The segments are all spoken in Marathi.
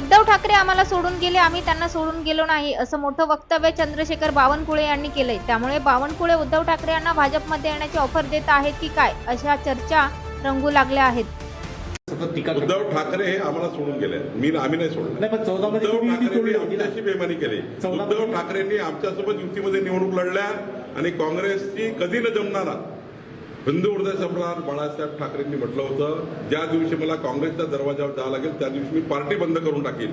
उद्धव ठाकरे आम्हाला सोडून गेले आम्ही त्यांना सोडून गेलो नाही असं मोठं वक्तव्य चंद्रशेखर बावनकुळे यांनी केलंय त्यामुळे बावनकुळे उद्धव ठाकरे यांना भाजपमध्ये येण्याची ऑफर देत आहेत की काय अशा चर्चा रंगू लागल्या आहेत. उद्धव ठाकरे हे आम्हाला सोडून गेले मी आम्ही नाही सोडलं नाही पण चौदा मध्ये उद्धव ना? आमच्याशी बेमानी केली चौदा उद्धव मध्ये- ठाकरेंनी आमच्यासोबत युतीमध्ये निवडणूक लढल्या आणि काँग्रेसची कधी न जमणारा हिंदू हृदय सम्राट बाळासाहेब ठाकरेंनी म्हटलं होतं ज्या दिवशी मला काँग्रेसच्या दरवाजावर जावं लागेल त्या दिवशी मी पार्टी बंद करून टाकेल.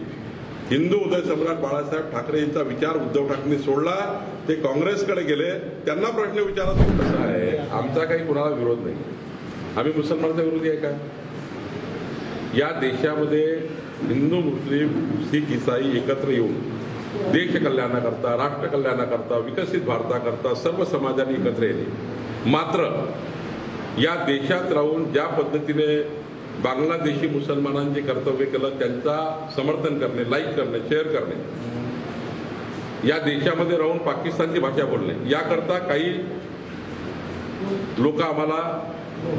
हिंदू उदय सम्राट बाळासाहेब ठाकरे यांचा विचार उद्धव ठाकरेंनी सोडला ते काँग्रेसकडे गेले त्यांना प्रश्न विचारत कसा आहे आमचा काही कुणाला विरोध नाही. आम्ही मुसलमानाचा विरोधी आहे का? या देशामध्ये हिंदू मुस्लिम शीख इसाई एकत्र येऊन देश कल्याणाकरता राष्ट्र कल्याणाकरता विकसित भारताकरता सर्व समाजाने एकत्र येणे. मात्र या देशात राहून ज्या पद्धतीने बांगलादेशी मुसलमानांनी कर्तव्य केलं त्यांचा समर्थन करणे लाईक करणे शेअर करणे. या देशामध्ये राहून पाकिस्तानची भाषा बोलणे. याकरता काही लोक आम्हाला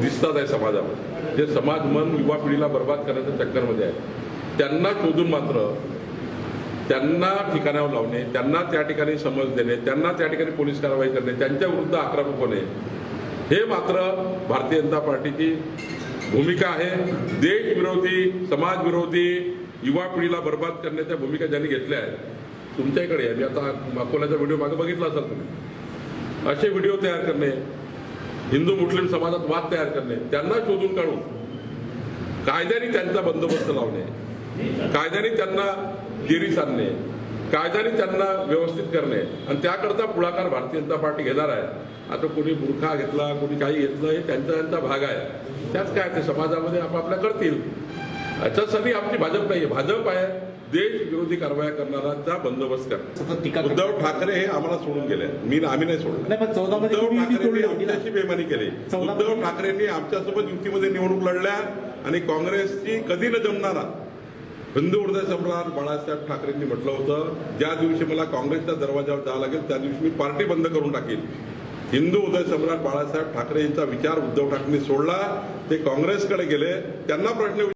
दिसतात आहे समाजामध्ये. जे समाज मन युवा पिढीला बर्बाद करण्याच्या चक्करमध्ये आहे. त्यांना शोधून मात्र त्यांना ठिकाणावर लावणे त्यांना त्या ठिकाणी समज देणे त्यांना त्या ठिकाणी पोलीस कारवाई करणे त्यांच्या विरुद्ध आक्रमक होणे हे मात्र भारतीय जनता पार्टीची भूमिका आहे. देशविरोधी समाजविरोधी युवा पिढीला बर्बाद करण्याच्या भूमिका ज्यांनी घेतल्या आहेत तुमच्याकडे मी आता अकोल्याचा व्हिडिओ मागे बघितला असाल तुम्ही. असे व्हिडिओ तयार करणे हिंदू मुस्लिम समाजात वाद तयार करणे त्यांना शोधून काढून कायद्याने त्यांचा बंदोबस्त लावणे कायद्याने त्यांना जेरीस आणणे कायद्याने त्यांना व्यवस्थित करणे. आणि त्याकरता पुढाकार भारतीय जनता पार्टी घेणार आहे. आता कोणी मूर्खा घेतला कोणी काही घेतलं हे त्यांचा त्यांचा भाग आहे. त्यात काय ते समाजामध्ये आपापल्या करतील. याच्यासाठी आमची भाजप नाही भाजप आहे. देश विरोधी कारवाया करणाराचा बंदोबस्त करा. उद्धव ठाकरे हे आम्हाला सोडून गेले. मी आम्ही नाही सोडलं उद्धव ना? आमच्याशी बेमानी केली. उद्धव ठाकरेंनी आमच्यासोबत युतीमध्ये निवडणूक लढल्या आणि काँग्रेसची कधी न जमणारा हिंदू हृदय सम्राट बाळासाहेब ठाकरेंनी म्हटलं होतं ज्या दिवशी मला काँग्रेसच्या दरवाजावर जावं लागेल त्या दिवशी मी पार्टी बंद करून टाकेल. हिंदू उदय सम्राट बाळासाहेब ठाकरे यांचा विचार उद्धव ठाकरेंनी सोडला ते काँग्रेसकडे गेले त्यांना प्रश्न